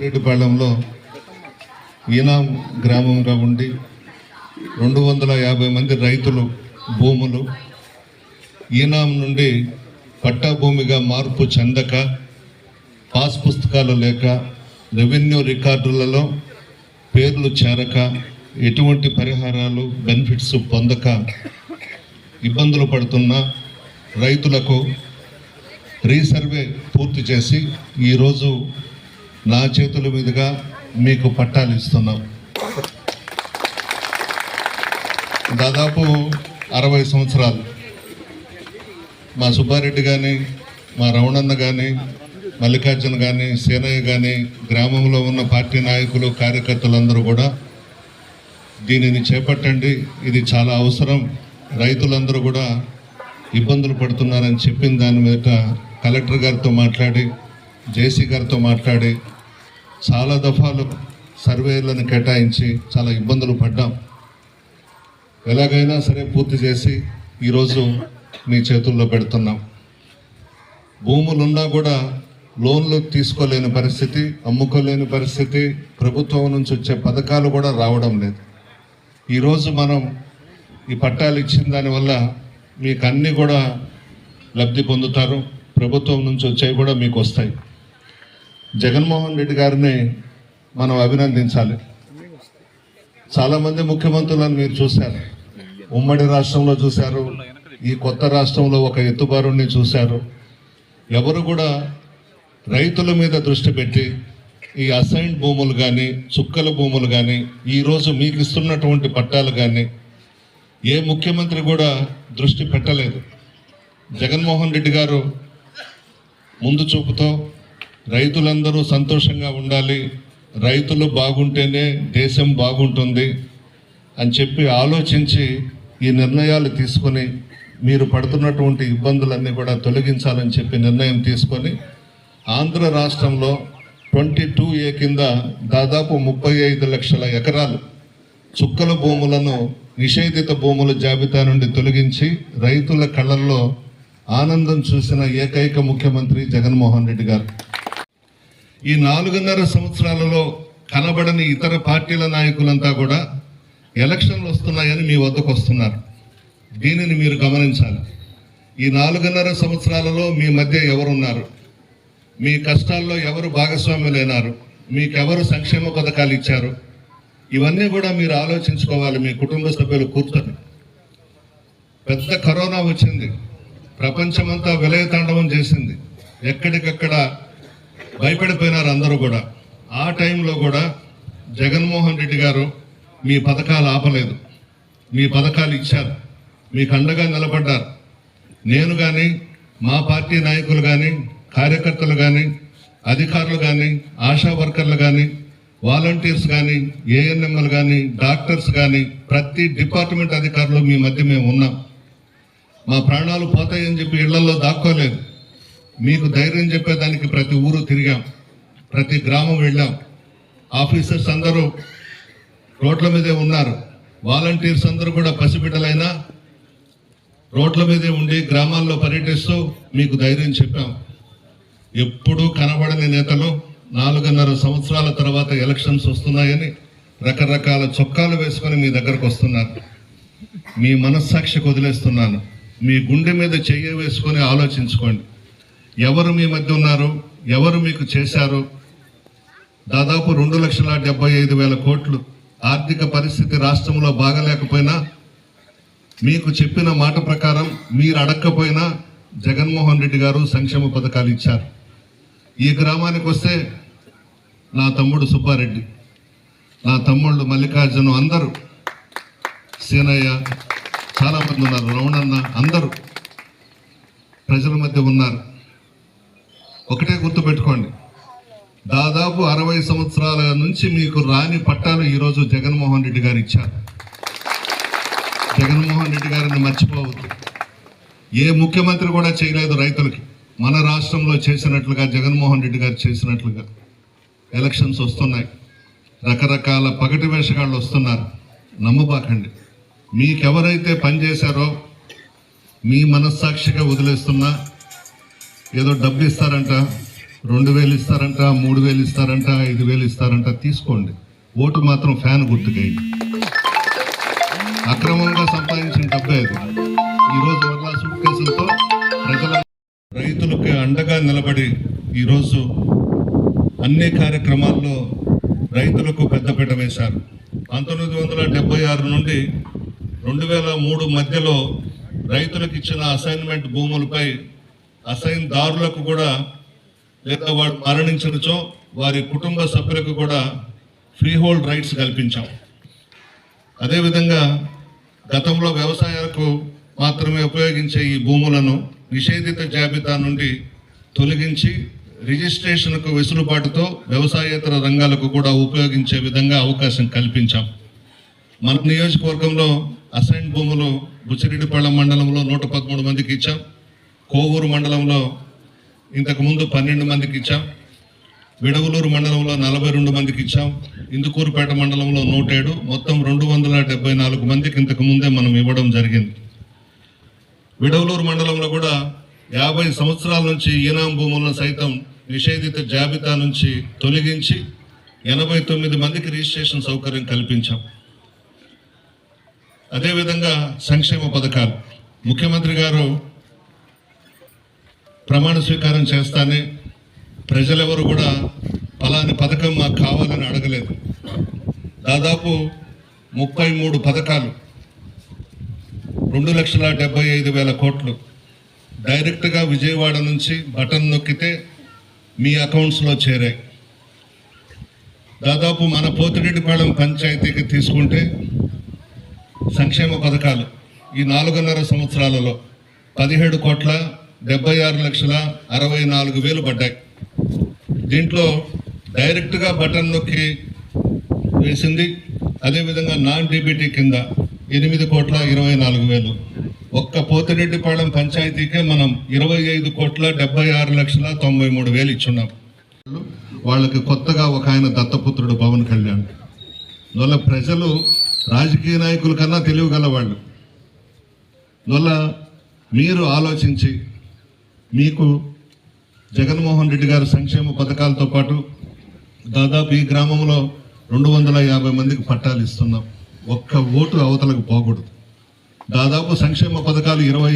రెడ్డిపాళెంలో ఈనాం గ్రామంగా ఉండి రెండు వందల యాభై మంది రైతులు భూములు ఈనాం నుండి పట్టాభూమిగా మార్పు చెందక పాస్ పుస్తకాలు లేక రెవెన్యూ రికార్డులలో పేర్లు చేరక ఎటువంటి పరిహారాలు బెనిఫిట్స్ పొందక ఇబ్బందులు పడుతున్న రైతులకు రీసర్వే పూర్తి చేసి ఈరోజు నా చేతుల మీదుగా మీకు పట్టాలు ఇస్తున్నాం. దాదాపు అరవై సంవత్సరాలు. మా సుబ్బారెడ్డి కానీ మా రమణన్న కానీ మల్లికార్జున కానీ సేనయ్య కానీ గ్రామంలో ఉన్న పార్టీ నాయకులు కార్యకర్తలందరూ కూడా దీనిని చేపట్టండి. ఇది చాలా అవసరం. రైతులందరూ కూడా ఇబ్బందులు పడుతున్నారని చెప్పిన దాని మీద కలెక్టర్ గారితో మాట్లాడి జేసీ గారితో మాట్లాడి చాలా దఫాలు సర్వేలను కేటాయించి చాలా ఇబ్బందులు పడ్డాం. ఎలాగైనా సరే పూర్తి చేసి ఈరోజు మీ చేతుల్లో పెడుతున్నాం. భూములున్నా కూడా లోన్లు తీసుకోలేని పరిస్థితి అమ్ముకోలేని పరిస్థితి ప్రభుత్వం నుంచి వచ్చే పథకాలు కూడా రావడం లేదు. ఈరోజు మనం ఈ పట్టాలు ఇచ్చిన దానివల్ల మీకు అన్నీ కూడా లబ్ధి పొందుతారు. ప్రభుత్వం నుంచి వచ్చేవి కూడా మీకు వస్తాయి. జగన్మోహన్ రెడ్డి గారిని మనం అభినందించాలి. చాలామంది ముఖ్యమంత్రులను మీరు చూశారు. ఉమ్మడి రాష్ట్రంలో చూశారు. ఈ కొత్త రాష్ట్రంలో ఒక ఎత్తుబారుని చూశారు. ఎవరు కూడా రైతుల మీద దృష్టి పెట్టి ఈ అసైన్ భూములు కానీ చుక్కల భూములు కానీ ఈరోజు మీకు ఇస్తున్నటువంటి పట్టాలు కానీ ఏ ముఖ్యమంత్రి కూడా దృష్టి పెట్టలేదు. జగన్మోహన్ రెడ్డి గారు ముందు చూపుతో రైతులందరూ సంతోషంగా ఉండాలి. రైతులు బాగుంటేనే దేశం బాగుంటుంది అని చెప్పి ఆలోచించి ఈ నిర్ణయాలు తీసుకొని మీరు పడుతున్నటువంటి ఇబ్బందులన్నీ కూడా తొలగించాలని చెప్పి నిర్ణయం తీసుకొని ఆంధ్ర రాష్ట్రంలో ట్వంటీ టూ ఏ కింద దాదాపు ముప్పై ఐదు లక్షల ఎకరాలు చుక్కల భూములను నిషేధిత భూముల జాబితా నుండి తొలగించి రైతుల కళ్ళల్లో ఆనందం చూసిన ఏకైక ముఖ్యమంత్రి జగన్మోహన్ రెడ్డి గారు. ఈ నాలుగున్నర సంవత్సరాలలో కనబడని ఇతర పార్టీల నాయకులంతా కూడా ఎలక్షన్లు వస్తున్నాయని మీ వద్దకు వస్తున్నారు. దీనిని మీరు గమనించాలి. ఈ నాలుగున్నర సంవత్సరాలలో మీ మధ్య ఎవరున్నారు? మీ కష్టాల్లో ఎవరు భాగస్వాములైనారు? మీకెవరు సంక్షేమ పథకాలు ఇచ్చారు? ఇవన్నీ కూడా మీరు ఆలోచించుకోవాలి. మీ కుటుంబ సభ్యులు కూర్చొని. పెద్ద కరోనా వచ్చింది. ప్రపంచమంతా విలయతాండవం చేసింది. ఎక్కడికక్కడ భయపడిపోయినారు అందరూ కూడా. ఆ టైంలో కూడా జగన్మోహన్ రెడ్డి గారు మీ పథకాలు ఆపలేదు. మీ పథకాలు ఇచ్చారు. మీకు అండగా నిలబడ్డారు. నేను కానీ మా పార్టీ నాయకులు కానీ కార్యకర్తలు కానీ అధికారులు కానీ ఆశా వర్కర్లు కానీ వాలంటీర్స్ కానీ ఏఎన్ఎంలు కానీ డాక్టర్స్ కానీ ప్రతి డిపార్ట్మెంట్ అధికారులు మీ మధ్య మేము ఉన్నాం. మా ప్రాణాలు పోతాయని చెప్పి ఇళ్ళలో దాక్కోలేదు. మీకు ధైర్యం చెప్పేదానికి ప్రతి ఊరు తిరిగాం. ప్రతి గ్రామం వెళ్ళాం. ఆఫీసర్స్ అందరూ రోడ్ల మీదే ఉన్నారు. వాలంటీర్స్ అందరూ కూడా పసిబిడ్డలైనా రోడ్ల మీదే ఉండి గ్రామాల్లో పర్యటిస్తూ మీకు ధైర్యం చెప్పాం. ఎప్పుడూ కనబడని నేతలు నాలుగున్నర సంవత్సరాల తర్వాత ఎలక్షన్స్ వస్తున్నాయని రకరకాల చొక్కాలు వేసుకొని మీ దగ్గరకు వస్తున్నారు. మీ మనస్సాక్షికి వదిలేస్తున్నాను మీ గుండె మీద చెయ్యి వేసుకొని ఆలోచించుకోండి. ఎవరు మీ మధ్య ఉన్నారు? ఎవరు మీకు చేశారు? దాదాపు రెండు లక్షల డెబ్బై ఐదు వేల కోట్లు ఆర్థిక పరిస్థితి రాష్ట్రంలో బాగలేకపోయినా మీకు చెప్పిన మాట ప్రకారం మీరు అడగకపోయినా జగన్మోహన్ రెడ్డి గారు సంక్షేమ పథకాలు ఇచ్చారు. ఈ గ్రామానికి వస్తే నా తమ్ముడు సుబ్బారెడ్డి నా తమ్ముళ్ళు మల్లికార్జును అందరూ సీనయ్య చాలామంది ఉన్నారు రమణన్న అందరూ ప్రజల మధ్య ఉన్నారు. ఒకటే గుర్తుపెట్టుకోండి. దాదాపు అరవై సంవత్సరాల నుంచి మీకు రాని పట్టాలు ఈరోజు జగన్మోహన్ రెడ్డి గారు ఇచ్చారు. జగన్మోహన్ రెడ్డి గారిని మర్చిపోవద్దు. ఏ ముఖ్యమంత్రి కూడా చేయలేదు రైతులకి. మన రాష్ట్రంలో చేసినట్లుగా జగన్మోహన్ రెడ్డి గారు చేసినట్లుగా ఎలక్షన్స్ వస్తున్నాయి. రకరకాల పగటి వేషగాళ్ళు వస్తున్నారు. నమ్మబాకండి. మీకెవరైతే పనిచేశారో మీ మనస్సాక్షిగా వదిలేస్తున్నా ఏదో డబ్బు ఇస్తారంట రెండు వేలు ఇస్తారంట మూడు వేలు ఇస్తారంట ఐదు వేలు ఇస్తారంట తీసుకోండి. ఓటు మాత్రం ఫ్యాన్ గుర్తుకేయండి అక్రమంగా సంపాదించిన డబ్బే అది. ఈరోజు వల్ల సూట్ కేసులతో ప్రజల రైతులకి అండగా నిలబడి ఈరోజు అన్ని కార్యక్రమాల్లో రైతులకు పెద్దపీట వేశారు. పంతొమ్మిది వందల డెబ్బై ఆరు నుండి రెండు వేల మూడు మధ్యలో రైతులకు ఇచ్చిన అసైన్మెంట్ భూములపై అసైన్ దారులకు కూడా లేదా వారు మరణించినచో వారి కుటుంబ సభ్యులకు కూడా ఫ్రీ హోల్డ్ రైట్స్ కల్పించాం. అదేవిధంగా గతంలో వ్యవసాయాలకు మాత్రమే ఉపయోగించే ఈ భూములను నిషేధిత జాబితా నుండి తొలగించి రిజిస్ట్రేషన్కు వెసులుబాటుతో వ్యవసాయేతర రంగాలకు కూడా ఉపయోగించే విధంగా అవకాశం కల్పించాం. మన నియోజకవర్గంలో అసైన్ భూములు బుచ్చిరెడ్డిపాళెం మండలంలో నూట పదమూడు మందికి ఇచ్చాం. కోవూరు మండలంలో ఇంతకుముందు పన్నెండు మందికి ఇచ్చాం. విడవలూరు మండలంలో నలభై రెండు మందికి ఇచ్చాం. ఇందుకూరుపేట మండలంలో నూట ఏడు మొత్తం రెండు వందల డెబ్బై నాలుగు మందికి ఇంతకు ముందే మనం ఇవ్వడం జరిగింది. విడవలూరు మండలంలో కూడా యాభై సంవత్సరాల నుంచి ఈనాం భూములను సైతం నిషేధిత జాబితా నుంచి తొలగించి ఎనభై తొమ్మిది మందికి రిజిస్ట్రేషన్ సౌకర్యం కల్పించాం. అదేవిధంగా సంక్షేమ పథకాలు. ముఖ్యమంత్రి గారు ప్రమాణ స్వీకారం చేస్తానే ప్రజలెవరు కూడా ఫలాని పథకం మాకు కావాలని అడగలేదు. దాదాపు ముప్పై మూడు పథకాలు రెండు లక్షల డెబ్బై ఐదు వేల కోట్లు డైరెక్ట్గా విజయవాడ నుంచి బటన్ నొక్కితే మీ అకౌంట్స్లో చేరాయి. దాదాపు మన పోతిరెడ్డిపాళెం పంచాయతీకి తీసుకుంటే సంక్షేమ పథకాలు ఈ నాలుగున్నర సంవత్సరాలలో పదిహేడు కోట్ల డెబ్బై ఆరు లక్షల అరవై నాలుగు వేలు పడ్డాయి. దీంట్లో డైరెక్ట్గా బటన్ నొక్కి వేసింది. అదేవిధంగా నాన్ డీబీటీ కింద ఎనిమిది కోట్ల ఇరవై నాలుగు వేలు. ఒక్క పోతిరెడ్డిపాళెం పంచాయతీకే మనం ఇరవై ఐదు కోట్ల డెబ్బై ఆరు లక్షల తొంభై మూడు వేలు ఇచ్చున్నాం. వాళ్ళకి కొత్తగా ఒక ఆయన దత్తపుత్రుడు పవన్ కళ్యాణ్. అందువల్ల ప్రజలు రాజకీయ నాయకుల కన్నా తెలివిగల వాళ్ళు అందువల్ల మీరు ఆలోచించి మీకు జగన్మోహన్ రెడ్డి గారు సంక్షేమ పథకాలతో పాటు దాదాపు ఈ గ్రామంలో రెండు వందల యాభై మందికి పట్టాలు ఇస్తున్నాం. ఒక్క ఓటు అవతలకు పోకూడదు. దాదాపు సంక్షేమ పథకాలు ఇరవై